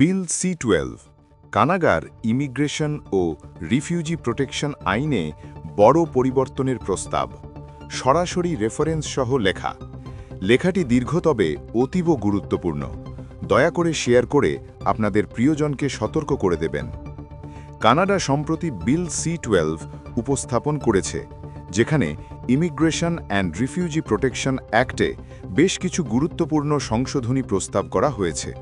বিল C twelve কানাগার immigration ও refugee protection আইনে বড় পরিবর্তনের প্রস্তাব, সরাসরি রেফারেন্স সহ লেখা। লেখাটি দীর্ঘ তবে অতীব গুরুত্বপূর্ণ। দয়া করে শেয়ার করে আপনাদের প্রিয়জনকে সতর্ক করে দেবেন। কানাডা সম্প্রতি বিল সি টুয়েলভ উপস্থাপন করেছে, যেখানে ইমিগ্রেশন অ্যান্ড রিফিউজি প্রোটেকশন অ্যাক্টে বেশ কিছু গুরুত্বপূর্ণ সংশোধনী প্রস্তাব করা হয়েছে।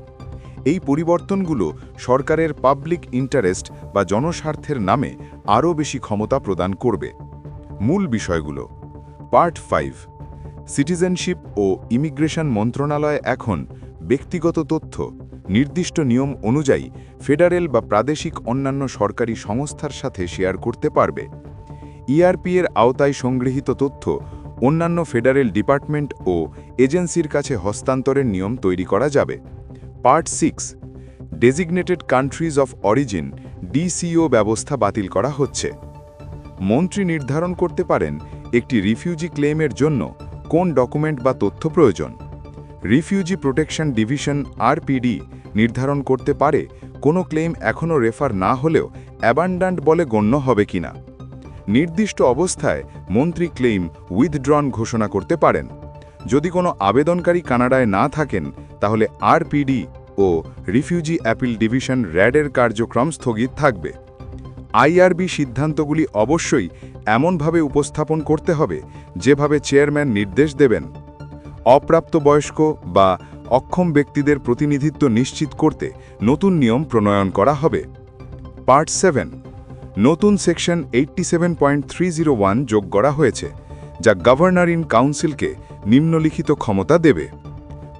এই পরিবর্তনগুলো সরকারের পাবলিক ইন্টারেস্ট বা জনস্বার্থের নামে আরও বেশি ক্ষমতা প্রদান করবে। মূল বিষয়গুলো। Part five. সিটিজেনশিপ ও ইমিগ্রেশন মন্ত্রণালয় এখন ব্যক্তিগত তথ্য, নির্দিষ্ট নিয়ম অনুযায়ী ফেডারেল বা প্রাদেশিক অন্যান্য সরকারি সংস্থার সাথে শেয়ার করতে পারবে। ইআরপি এর আওতায় সংগৃহীত তথ্য অন্যান্য ফেডারেল ডিপার্টমেন্ট ও এজেন্সির কাছে হস্তান্তরের নিয়ম তৈরি করা যাবে। Part six designated countries of origin DCO ব্যবস্থা বাতিল করা হচ্ছে। মন্ত্রী নির্ধারণ করতে পারেন একটি রিফিউজি ক্লেমের জন্য কোন ডকুমেন্ট বা তথ্য প্রয়োজন। রিফিউজি প্রোটেকশন ডিভিশন আরপিডি নির্ধারণ করতে পারে কোনো ক্লেম এখনও রেফার না হলেও অ্যাবান্ডান্ট বলে গণ্য হবে কিনা। নির্দিষ্ট অবস্থায় মন্ত্রী ক্লেম উইথড্রন ঘোষণা করতে পারেন। যদি কোনো আবেদনকারী কানাডায় না থাকেন, তাহলে আরপিডি ও রিফিউজি অ্যাপিল ডিভিশন র্যাডের কার্যক্রম স্থগিত থাকবে। আইআরবি সিদ্ধান্তগুলি অবশ্যই এমনভাবে উপস্থাপন করতে হবে, যেভাবে চেয়ারম্যান নির্দেশ দেবেন। অপ্রাপ্তবয়স্ক বা অক্ষম ব্যক্তিদের প্রতিনিধিত্ব নিশ্চিত করতে নতুন নিয়ম প্রণয়ন করা হবে। পার্ট সেভেন, নতুন সেকশন এইট্টি যোগ করা হয়েছে, যা গভর্নর ইন কাউন্সিলকে নিম্নলিখিত ক্ষমতা দেবে।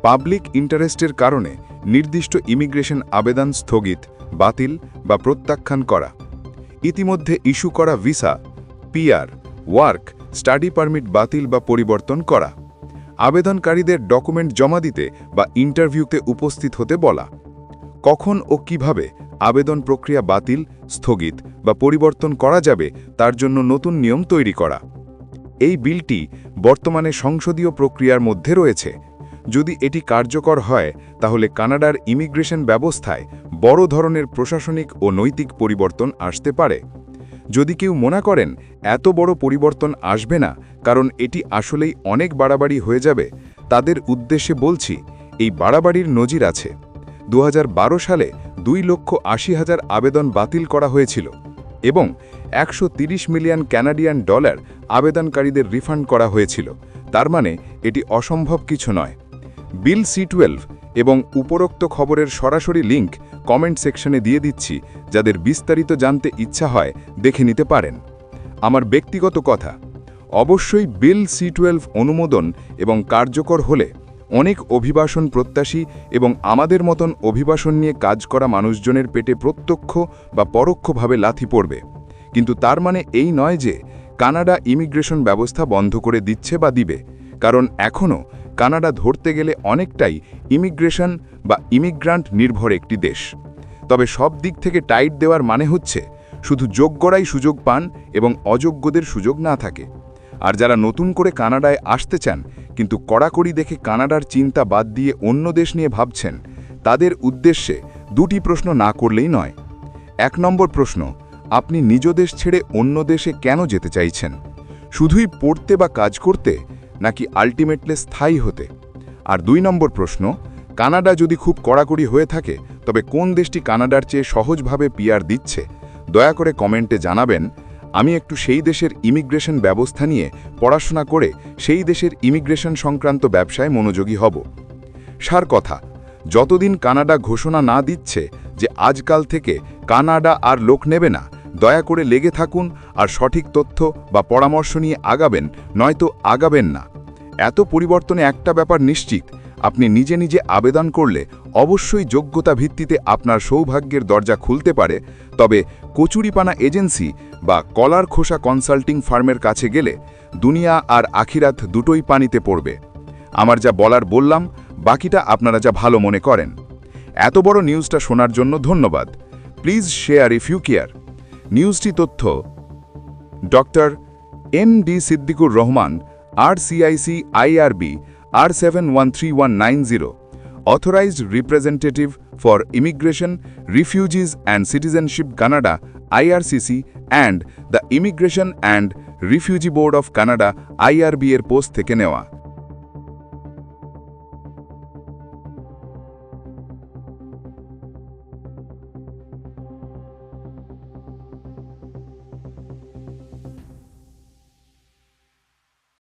পাবলিক ইন্টারেস্টের কারণে নির্দিষ্ট ইমিগ্রেশন আবেদন স্থগিত, বাতিল বা প্রত্যাখ্যান করা। ইতিমধ্যে ইস্যু করা visa, PR, work, study permit বাতিল বা পরিবর্তন করা। আবেদনকারীদের ডকুমেন্ট জমা দিতে বা ইন্টারভিউতে উপস্থিত হতে বলা। কখন ও কীভাবে আবেদন প্রক্রিয়া বাতিল, স্থগিত বা পরিবর্তন করা যাবে তার জন্য নতুন নিয়ম তৈরি করা। এই বিলটি বর্তমানে সংসদীয় প্রক্রিয়ার মধ্যে রয়েছে। যদি এটি কার্যকর হয়, তাহলে কানাডার ইমিগ্রেশন ব্যবস্থায় বড় ধরনের প্রশাসনিক ও নৈতিক পরিবর্তন আসতে পারে। যদি কেউ মনে করেন, এত বড় পরিবর্তন আসবে না, কারণ এটি আসলেই অনেক বাড়াবাড়ি হয়ে যাবে, তাদের উদ্দেশ্যে বলছি, এই বাড়াবাড়ির নজির আছে। দু হাজার বারো সালে দুই লক্ষ আশি হাজার আবেদন বাতিল করা হয়েছিল এবং একশো মিলিয়ন ক্যানাডিয়ান ডলার আবেদনকারীদের রিফান্ড করা হয়েছিল। তার মানে এটি অসম্ভব কিছু নয়। বিল সি টুয়েলভ এবং উপরোক্ত খবরের সরাসরি লিঙ্ক কমেন্ট সেকশনে দিয়ে দিচ্ছি, যাদের বিস্তারিত জানতে ইচ্ছা হয় দেখে নিতে পারেন। আমার ব্যক্তিগত কথা, অবশ্যই বিল সি টুয়েলভ অনুমোদন এবং কার্যকর হলে অনেক অভিবাসন প্রত্যাশী এবং আমাদের মতন অভিবাসন নিয়ে কাজ করা মানুষজনের পেটে প্রত্যক্ষ বা পরোক্ষভাবে লাথি পড়বে। কিন্তু তার মানে এই নয় যে কানাডা ইমিগ্রেশন ব্যবস্থা বন্ধ করে দিচ্ছে বা দিবে, কারণ এখনও কানাডা ধরতে গেলে অনেকটাই ইমিগ্রেশন বা ইমিগ্রান্ট নির্ভর একটি দেশ। তবে সব দিক থেকে টাইট দেওয়ার মানে হচ্ছে শুধু যোগ্যরাই সুযোগ পান এবং অযোগ্যদের সুযোগ না থাকে। আর যারা নতুন করে কানাডায় আসতে চান, কিন্তু কড়াকড়ি দেখে কানাডার চিন্তা বাদ দিয়ে অন্য দেশ নিয়ে ভাবছেন, তাদের উদ্দেশ্যে দুটি প্রশ্ন না করলেই নয়। এক নম্বর প্রশ্ন, আপনি নিজ দেশ ছেড়ে অন্য দেশে কেন যেতে চাইছেন? শুধুই পড়তে বা কাজ করতে নাকি আলটিমেটলি স্থায়ী হতে? আর দুই নম্বর প্রশ্ন, কানাডা যদি খুব কড়াকড়ি হয়ে থাকে, তবে কোন দেশটি কানাডার চেয়ে সহজভাবে পিয়ার দিচ্ছে? দয়া করে কমেন্টে জানাবেন। আমি একটু সেই দেশের ইমিগ্রেশন ব্যবস্থা নিয়ে পড়াশোনা করে সেই দেশের ইমিগ্রেশন সংক্রান্ত ব্যবসায় মনোযোগী হব। সার কথা, যতদিন কানাডা ঘোষণা না দিচ্ছে যে আজকাল থেকে কানাডা আর লোক নেবে না দয়া করে লেগে থাকুন আর সঠিক তথ্য বা পরামর্শ নিয়ে আগাবেন, নয়তো আগাবেন না। এত পরিবর্তনে একটা ব্যাপার নিশ্চিত, আপনি নিজে নিজে আবেদন করলে অবশ্যই যোগ্যতা ভিত্তিতে আপনার সৌভাগ্যের দরজা খুলতে পারে, তবে কচুরিপানা এজেন্সি বা কলার খোসা কনসাল্টিং ফার্মের কাছে গেলে দুনিয়া আর আখিরাত দুটোই পানিতে পড়বে। আমার যা বলার বললাম, বাকিটা আপনারা যা ভালো মনে করেন। এত বড় নিউজটা শোনার জন্য ধন্যবাদ। Please share if you care. নিউজটি তথ্য। Doctor M D Siddiqur Rahman R CIC IRB, R seven one three one nine zero, authorised representative for immigration, refugees and citizenship Canada, IRCC, and the immigration and refugee board of Canada, IRB এর post থেকে নেওয়া।